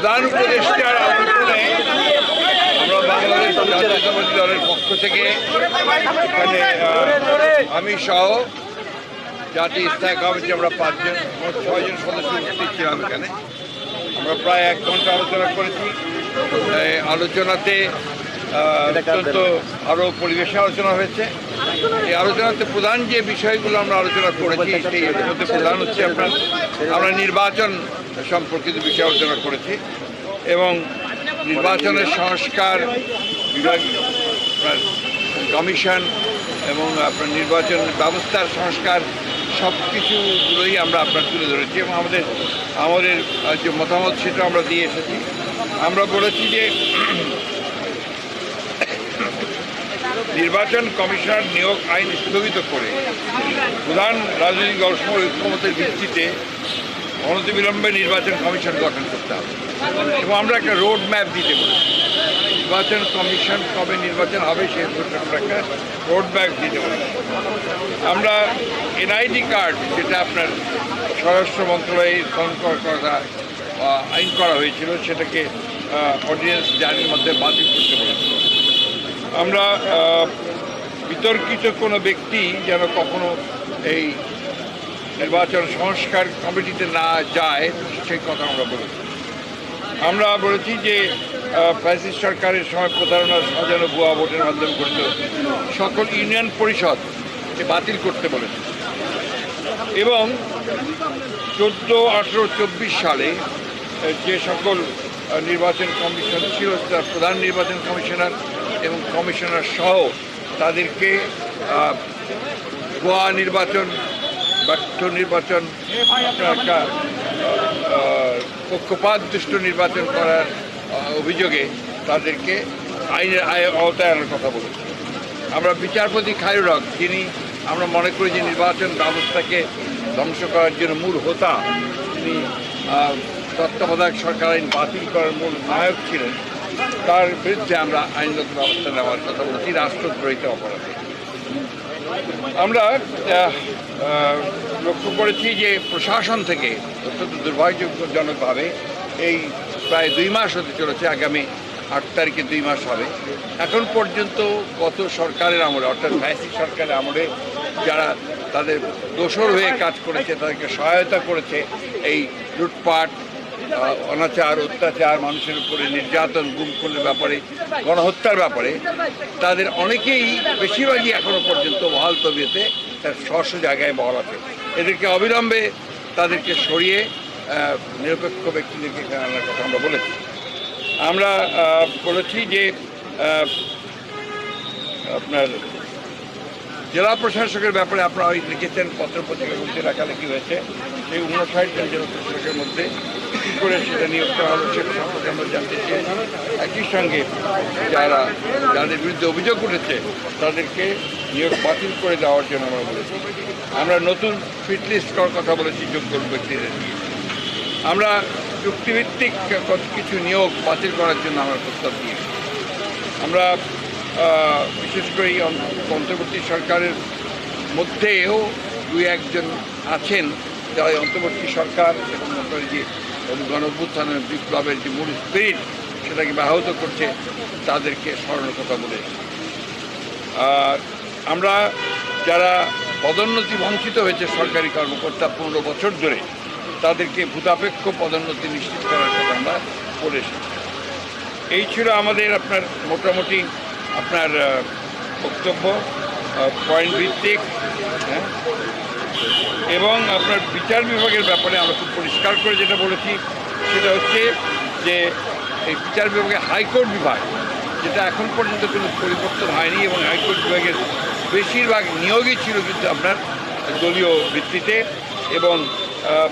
প্রধান উপদেষ্টার আমন্ত্রণে আমরা বাংলাদেশ জাতীয়তাবাদী দলের পক্ষ থেকে এখানে আমি সহ জাতীয় স্থায়ী কমিটি আমরা পাঁচজন ছয়জন সদস্য উপস্থিত ছিলাম এখানে। আমরা প্রায় এক ঘণ্টা আলোচনা করেছি। আলোচনাতে অত্যন্ত আরও পরিবেশে আলোচনা হয়েছে। এই আলোচনাতে প্রধান যে বিষয়গুলো আমরা আলোচনা করেছি, সেই মধ্যে প্রধান হচ্ছে আপনার, আমরা নির্বাচন সম্পর্কিত বিষয়ে আলোচনা করেছি এবং নির্বাচনের সংস্কার বিভাগ কমিশন এবং আপনার নির্বাচন ব্যবস্থার সংস্কার সব কিছুগুলোই আমরা আপনার তুলে ধরেছি এবং আমাদের আমাদের যে মতামত সেটা আমরা দিয়ে এসেছি। আমরা বলেছি যে নির্বাচন কমিশনার নিয়োগ আইন স্থগিত করে প্রধান রাজনৈতিক দলসমূহ ঐক্যমতের ভিত্তিতে অনতিবিলম্বে নির্বাচন কমিশন গঠন করতে হবে। এবং আমরা একটা রোড ম্যাপ দিতে পারি নির্বাচন কমিশন কবে নির্বাচন হবে সে সম্পর্কে আমরা একটা রোড ম্যাপ দিতে পারি আমরা এনআইডি কার্ড যেটা আপনার স্বরাষ্ট্র মন্ত্রণালয়ে সংকর করা আইন করা হয়েছিল, সেটাকে অর্ডিন্যান্স জারির মধ্যে বাতিল করতে পারি আমরা বিতর্কিত কোনো ব্যক্তি যেন কখনো এই নির্বাচন সংস্কার কমিটিতে না যায়, সেই কথা আমরা বলেছি। আমরা বলেছি যে ফ্যাসিস্ট সরকারের সময় প্রতারণা সাজানো ভুয়া ভোটের মাধ্যমে গঠিত সকল ইউনিয়ন পরিষদ বাতিল করতে বলেছে। এবং চোদ্দ, আঠেরো, চব্বিশ সালে যে সকল নির্বাচন কমিশন ছিল, তার প্রধান নির্বাচন কমিশনার এবং কমিশনার সহ তাদেরকে ভুয়া নির্বাচন ব্যর্থ নির্বাচন একটা পক্ষপাত দুষ্ট নির্বাচন করার অভিযোগে তাদেরকে আইনের আয়- আওতায় আনার কথা বলেছি। আমরা বিচারপতি খায়রুল হক, যিনি আমরা মনে করি যে নির্বাচন ব্যবস্থাকে ধ্বংস করার জন্য মূল হোতা, তিনি তত্ত্বাবধায়ক সরকার আইন বাতিল করার মূল নায়ক ছিলেন। তার বিরুদ্ধে আমরা আইনগত ব্যবস্থা নেওয়ার কথা বলেছি, রাষ্ট্রদ্রোহিত অপরাধে। আমরা লক্ষ্য করেছি যে প্রশাসন থেকে অত্যন্ত দুর্ভাগ্যজনকভাবে এই প্রায় দুই মাস হতে চলেছে, আগামী আট তারিখে দুই মাস হবে। এখন পর্যন্ত গত সরকারের আমলে, অর্থাৎ ফ্যাসি সরকারের আমলে যারা তাদের দোষর হয়ে কাজ করেছে, তাদেরকে সহায়তা করেছে এই লুটপাট অনাচার, অত্যাচার, মানুষের উপরে নির্যাতন গুম খুনের ব্যাপারে, গণহত্যার ব্যাপারে, তাদের অনেকেই বেশিরভাগই এখনও পর্যন্ত বহাল তবিয়েতে তার স্ব জায়গায় বহাল আছে। এদেরকে অবিলম্বে তাদেরকে সরিয়ে নিরপেক্ষ ব্যক্তিদেরকে আনার কথা আমরা বলেছি। আমরা বলেছি যে আপনার জেলা প্রশাসকের ব্যাপারে আপনারা ওই লিখেছেন পত্র পত্রিকার মধ্যে লেখালেখি হয়েছে। সেই উনষাট জন জেলা প্রশাসকের মধ্যে কী করে সেটা নিয়োগ করা হলো সেটা সম্পর্কে আমরা জানতে চেয়েছি। একই সঙ্গে যারা যাদের বিরুদ্ধে অভিযোগ উঠেছে, তাদেরকে নিয়োগ বাতিল করে দেওয়ার জন্য আমরা বলেছি। আমরা নতুন ফিট লিস্ট করার কথা বলেছি, যোগ্য ব্যক্তিদের আমরা চুক্তিভিত্তিক কত কিছু নিয়োগ বাতিল করার জন্য আমরা প্রস্তাব দিয়েছি। আমরা বিশেষ করে অন্তর্বর্তী সরকারের মধ্যেও দুই একজন আছেন। যারা অন্তর্বর্তী সরকার এবং যে গণভ্যুত্থানের বিপ্লবের যে মূল স্পিরিট সেটাকে ব্যাহত করছে, তাদেরকে স্মরণের কথা বলে। আর আমরা যারা পদোন্নতি বঞ্চিত হয়েছে সরকারি কর্মকর্তা পনেরো বছর ধরে, তাদেরকে ভূতাপেক্ষ পদোন্নতি নিশ্চিত করার কথা আমরা এসেছি। এই ছিল আমাদের আপনার মোটামুটি আপনার বক্তব্য পয়েন্ট ভিত্তিক হ্যাঁ? এবং আপনার বিচার বিভাগের ব্যাপারে আমরা খুব পরিষ্কার করে যেটা বলেছি, সেটা হচ্ছে যে এই বিচার বিভাগে হাইকোর্ট বিভাগ, যেটা এখন পর্যন্ত কোনো পরিবর্তন হয়নি এবং হাইকোর্ট বিভাগের বেশিরভাগ নিয়োগই ছিল কিন্তু আপনার দলীয় ভিত্তিতে এবং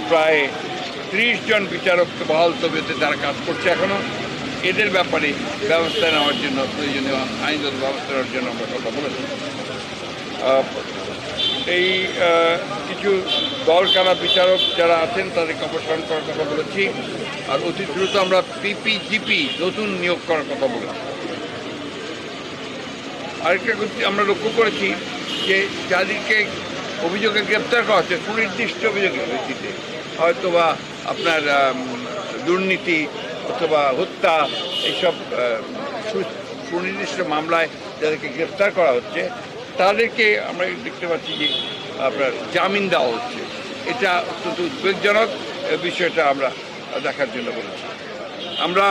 প্রায় ত্রিশ জন বিচারক বহাল তবিয়তে তারা কাজ করছে এখনও এদের ব্যাপারে ব্যবস্থা নেওয়ার জন্য, প্রয়োজনীয় আইনগত ব্যবস্থা নেওয়ার জন্য আমরা কথা বলেছি। এই কিছু দল কারা বিচারক যারা আছেন তাদেরকে অপসারণ করার কথা বলেছি। আর অতি দ্রুত আমরা পিপিজিপি নতুন নিয়োগ করার কথা বলেছি। আরেকটা আমরা লক্ষ্য করেছি যে যাদেরকে অভিযোগে গ্রেপ্তার করা হচ্ছে, সুনির্দিষ্ট অভিযোগের ভিত্তিতে হয়তো বা আপনার দুর্নীতি অথবা হত্যা, এইসব সুনির্দিষ্ট মামলায় যাদেরকে গ্রেপ্তার করা হচ্ছে, তাদেরকে আমরা দেখতে পাচ্ছি যে আপনার জামিন দেওয়া হচ্ছে। এটা অত্যন্ত উদ্বেগজনক বিষয়টা আমরা দেখার জন্য বলেছি। আমরা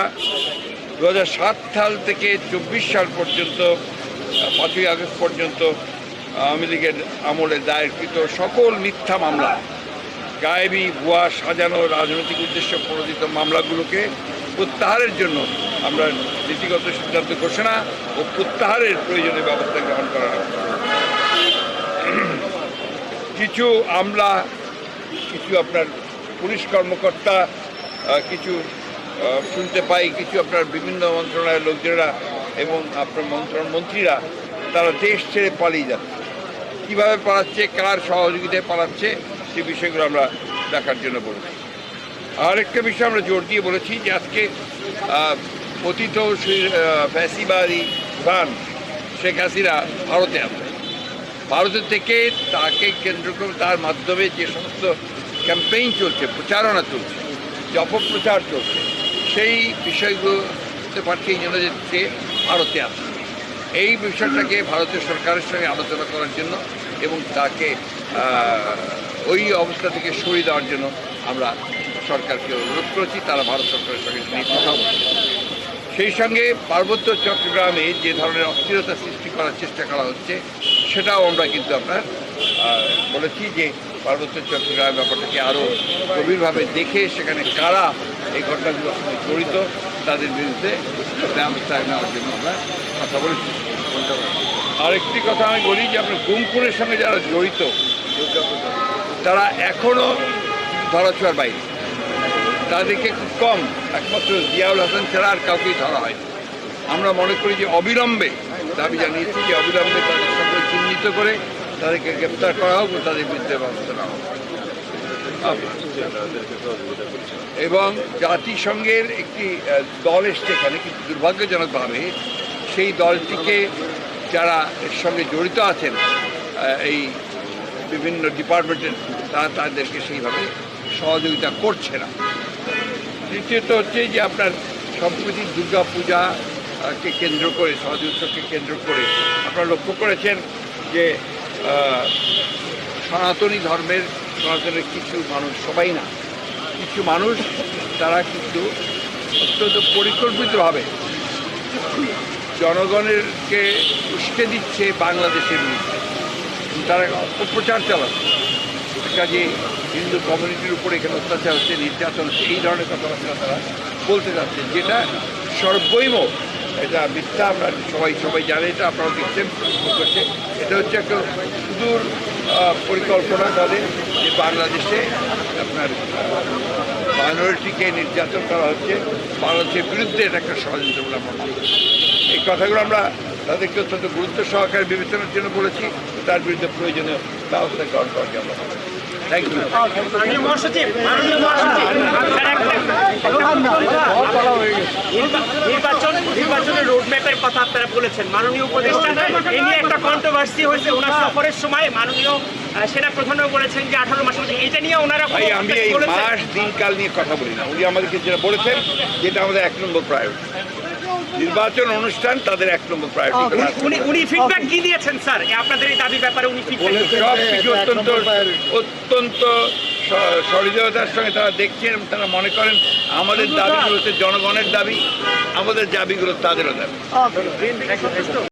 দু হাজার সাত সাল থেকে চব্বিশ সাল পর্যন্ত, পাঁচই আগস্ট পর্যন্ত আওয়ামী লীগের আমলে দায়েরকৃত সকল মিথ্যা মামলা, গায়েবী ভুয়া সাজানো রাজনৈতিক উদ্দেশ্যে প্রণোদিত মামলাগুলোকে প্রত্যাহারের জন্য আমরা নীতিগত সিদ্ধান্ত ঘোষণা ও প্রত্যাহারের প্রয়োজনীয় ব্যবস্থা গ্রহণ করা কিছু আমলা, কিছু আপনার পুলিশ কর্মকর্তা কিছু শুনতে পাই, কিছু আপনার বিভিন্ন মন্ত্রণালয়ের লোকজনেরা এবং আপনার মন্ত্রণ মন্ত্রীরা, তারা দেশ ছেড়ে পালিয়ে যাচ্ছে। কীভাবে পালাচ্ছে, কার সহযোগিতায় পালাচ্ছে, সে বিষয়গুলো আমরা দেখার জন্য বলেছি। আর একটা বিষয় আমরা জোর দিয়ে বলেছি যে আজকে পতিত ফ্যাসিবাদী খান শেখ হাসিনা ভারতে আছে ভারতের থেকে তাকে কেন্দ্র করে তার মাধ্যমে যে সমস্ত ক্যাম্পেইন চলছে, প্রচারণা চলছে, যে অপপ্রচার চলছে, সেই বিষয়গুলো বুঝতে পারছি এই জন্য যে ভারতে আছে এই বিষয়টাকে ভারতের সরকারের সঙ্গে আলোচনা করার জন্য এবং তাকে ওই অবস্থা থেকে সরিয়ে দেওয়ার জন্য আমরা সরকারকে অনুরোধ করেছি, তারা ভারত সরকারের সঙ্গে নিয়ে সেই সঙ্গে পার্বত্য চট্টগ্রামে যে ধরনের অস্থিরতা সৃষ্টি করার চেষ্টা করা হচ্ছে, সেটাও আমরা কিন্তু আপনার বলেছি যে পার্বত্য চট্টগ্রাম ব্যাপারটাকে আরও গভীরভাবে দেখে সেখানে কারা এই ঘটনাগুলোর সঙ্গে জড়িত, তাদের বিরুদ্ধে ব্যবস্থা নেওয়ার জন্য আমরা কথা বলেছি। আরেকটি কথা আমি বলি যে আপনার গুমখুনের সঙ্গে যারা জড়িত, তারা এখনও ধরাছোঁয়ার বাইরে। তাদেরকে খুব কম, একমাত্র জিয়াউল হাসান ছাড়া আর কাউকেই ধরা হয়নি। আমরা মনে করি যে অবিলম্বে দাবি জানিয়েছি যে অবিলম্বে তাদের সঙ্গে চিহ্নিত করে তাদেরকে গ্রেপ্তার করা হোক তাদের বিরুদ্ধে ব্যবস্থা নেওয়া হোক। এবং জাতিসংঘের একটি দল এসছে এখানে কিন্তু দুর্ভাগ্যজনকভাবে। সেই দলটিকে যারা এর সঙ্গে জড়িত আছেন এই বিভিন্ন ডিপার্টমেন্টের, তারা তাদেরকে সেইভাবে সহযোগিতা করছে না। দ্বিতীয়ত হচ্ছে যে আপনার সম্প্রতি দুর্গা পূজা কে কেন্দ্র করে, সহযোগিতাকে কেন্দ্র করে আপনারা লক্ষ্য করেছেন যে সনাতনী ধর্মের, সনাতনের কিছু মানুষ, সবাই না, কিছু মানুষ তারা কিন্তু অত্যন্ত পরিকল্পিতভাবে জনগণেরকে উস্কে দিচ্ছে বাংলাদেশের বিরুদ্ধে। তারা অপপ্রচার চালাচ্ছে। কাজে হিন্দু কমিউনিটির উপরে এখানে অত্যাচার হচ্ছে, নির্যাতন এই ধরনের কথাবার্তা তারা বলতে যাচ্ছে, যেটা সর্বৈম এটা মিথ্যা, আমরা সবাই সবাই জানে, এটা আপনারা দেখছেন করছে এটা হচ্ছে একটা সুদূর পরিকল্পনা তাদের যে বাংলাদেশে আপনার মাইনরিটিকে নির্যাতন করা হচ্ছে, বাংলাদেশের বিরুদ্ধে এটা একটা ষড়যন্ত্র বলে আমরা করি। এই কথাগুলো আমরা তাদেরকে অত্যন্ত গুরুত্ব সহকারে বিবেচনার জন্য বলেছি, তার বিরুদ্ধে প্রয়োজনীয় ব্যবস্থা গ্রহণ করার জন্য নির্বাচন নির্বাচনের রোডম্যাপের কথা আপনারা বলেছেন মাননীয় উপদেষ্টা এই নিয়ে একটা কন্ট্রোভার্সি হয়েছে ওনার সফরের সময় মাননীয় সেনা প্রধানও বলেছেন যে আঠারো মাসের মধ্যে এটা নিয়ে ওনারা ভাই, আমি এই মাস দিনকাল নিয়ে কথা বলি না। উনি আমাদেরকে যেটা বলেছেন, যেটা আমাদের এক নম্বর প্রায়োরিটি নির্বাচন অনুষ্ঠান তাদের এক নম্বর প্রায়োরিটি উনি উনি ফিডব্যাক কি দিয়েছেন স্যার? আপনাদের এই দাবি ব্যাপারে উনি ফিডব্যাক সব কিছু অত্যন্ত অত্যন্ত সহৃদয়তার সঙ্গে তারা দেখছেন এবং তারা মনে করেন আমাদের দাবিগুলো হচ্ছে জনগণের দাবি আমাদের দাবিগুলো তাদেরও দাবি।